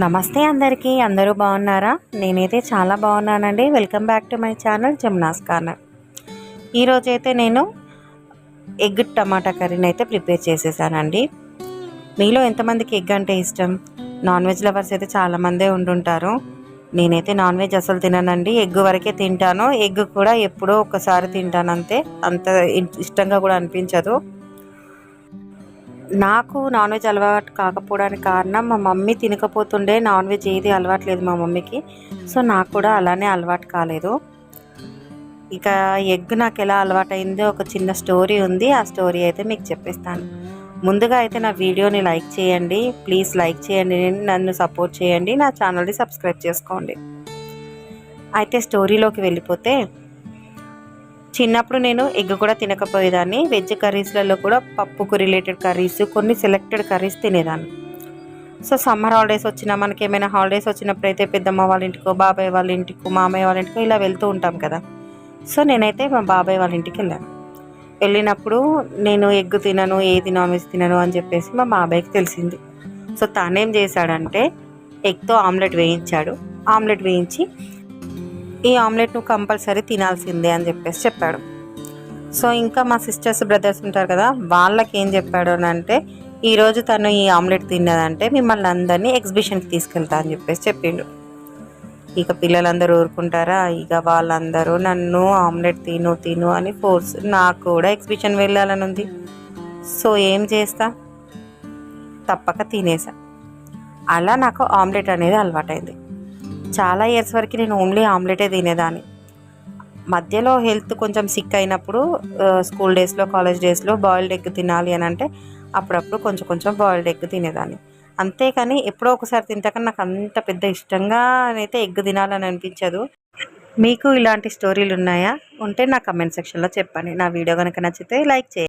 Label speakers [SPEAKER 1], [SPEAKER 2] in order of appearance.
[SPEAKER 1] నమస్తే అందరికీ అందరూ బాగున్నారా? నేనైతే చాలా బాగున్నానండి. Welcome back to my channel Jamuna's corner ఈరోజైతే నేను ఎగ్ టమాటా కర్రీని అయితే ప్రిపేర్ చేసేసానండి. మీలో ఎంతమందికి ఎగ్ అంటే ఇష్టం? నాన్ వెజ్ లవర్స్ అయితే చాలామందే ఉండుంటారు. నేనైతే నాన్ వెజ్ అసలు తిననండి. ఎగ్ వరకే తింటాను. ఎగ్ కూడా ఎప్పుడో ఒకసారి తింటాను అంతే. అంత ఇష్టంగా కూడా అనిపించదు. నాకు నాన్ వెజ్ అలవాటు కాకపోవడానికి కారణం మా మమ్మీ తినకపోతుండే నాన్ వెజ్ ఏది అలవాటు లేదు మా మమ్మీకి. సో నాకు కూడా అలానే అలవాటు కాలేదు. ఇక ఎగ్ నాకు ఎలా అలవాటైందో ఒక చిన్న స్టోరీ ఉంది. ఆ స్టోరీ అయితే మీకు చెప్పేస్తాను. ముందుగా అయితే నా వీడియోని లైక్ చేయండి. ప్లీజ్ లైక్ చేయండి. నన్ను సపోర్ట్ చేయండి. నా ఛానల్ని సబ్స్క్రైబ్ చేసుకోండి. అయితే స్టోరీలోకి వెళ్ళిపోతే చిన్నప్పుడు నేను ఎగ్ కూడా తినకపోయేదాన్ని. వెజ్ కర్రీస్లలో కూడా పప్పుకు రిలేటెడ్ కర్రీస్ కొన్ని సెలెక్టెడ్ కర్రీస్ తినేదాన్ని. సో సమ్మర్ హాలిడేస్ వచ్చినా మనకి ఏమైనా హాలిడేస్ వచ్చినప్పుడు అయితే పెద్దమ్మ వాళ్ళ ఇంటికో బాబాయ్ వాళ్ళ ఇంటికో మామయ్య వాళ్ళ ఇంటికో ఇలా వెళ్తూ ఉంటాం కదా. సో నేనైతే మా బాబాయ్ వాళ్ళ ఇంటికి వెళ్ళాను. వెళ్ళినప్పుడు నేను ఎగ్ తినను ఏది నాన్ వెజ్ తినను అని చెప్పేసి మా బాబాయ్కి తెలిసింది. సో తానేం చేశాడంటే ఎగ్తో ఆమ్లెట్ వేయించాడు. ఆమ్లెట్ వేయించి ఈ ఆమ్లెట్ నువ్వు కంపల్సరీ తినాల్సిందే అని చెప్పేసి చెప్పాడు. సో ఇంకా మా సిస్టర్స్ బ్రదర్స్ ఉంటారు కదా వాళ్ళకి ఏం చెప్పాడు అని అంటే ఈరోజు తను ఈ ఆమ్లెట్ తిన్నదంటే మిమ్మల్ని అందరినీ ఎగ్జిబిషన్కి తీసుకెళ్తా అని చెప్పేసి చెప్పిండు. ఇక పిల్లలందరూ ఊరుకుంటారా? ఇక వాళ్ళందరూ నన్ను ఆమ్లెట్ తిను తిను అని ఫోర్స్ నాకు కూడా ఎగ్జిబిషన్ వెళ్ళాలని ఉంది. సో ఏం చేస్తా? తప్పక తినేసా. అలా నాకు ఆమ్లెట్ అనేది అలవాటైంది. చాలా ఇయర్స్ వరకు నేను ఓన్లీ ఆమ్లెటే తినేదాన్ని. మధ్యలో హెల్త్ కొంచెం సిక్ అయినప్పుడు స్కూల్ డేస్లో కాలేజ్ డేస్లో బాయిల్డ్ ఎగ్ తినాలి అని అంటే అప్పుడప్పుడు కొంచెం కొంచెం బాయిల్డ్ ఎగ్ తినేదాన్ని. అంతేకాని ఎప్పుడో ఒకసారి తింటాకని నాకు అంత పెద్ద ఇష్టంగా అయితే ఎగ్ తినాలని అనిపించదు. మీకు ఇలాంటి స్టోరీలు ఉన్నాయా? ఉంటే నా కమెంట్ సెక్షన్లో చెప్పండి. నా వీడియో కనుక నచ్చితే లైక్ చేయండి.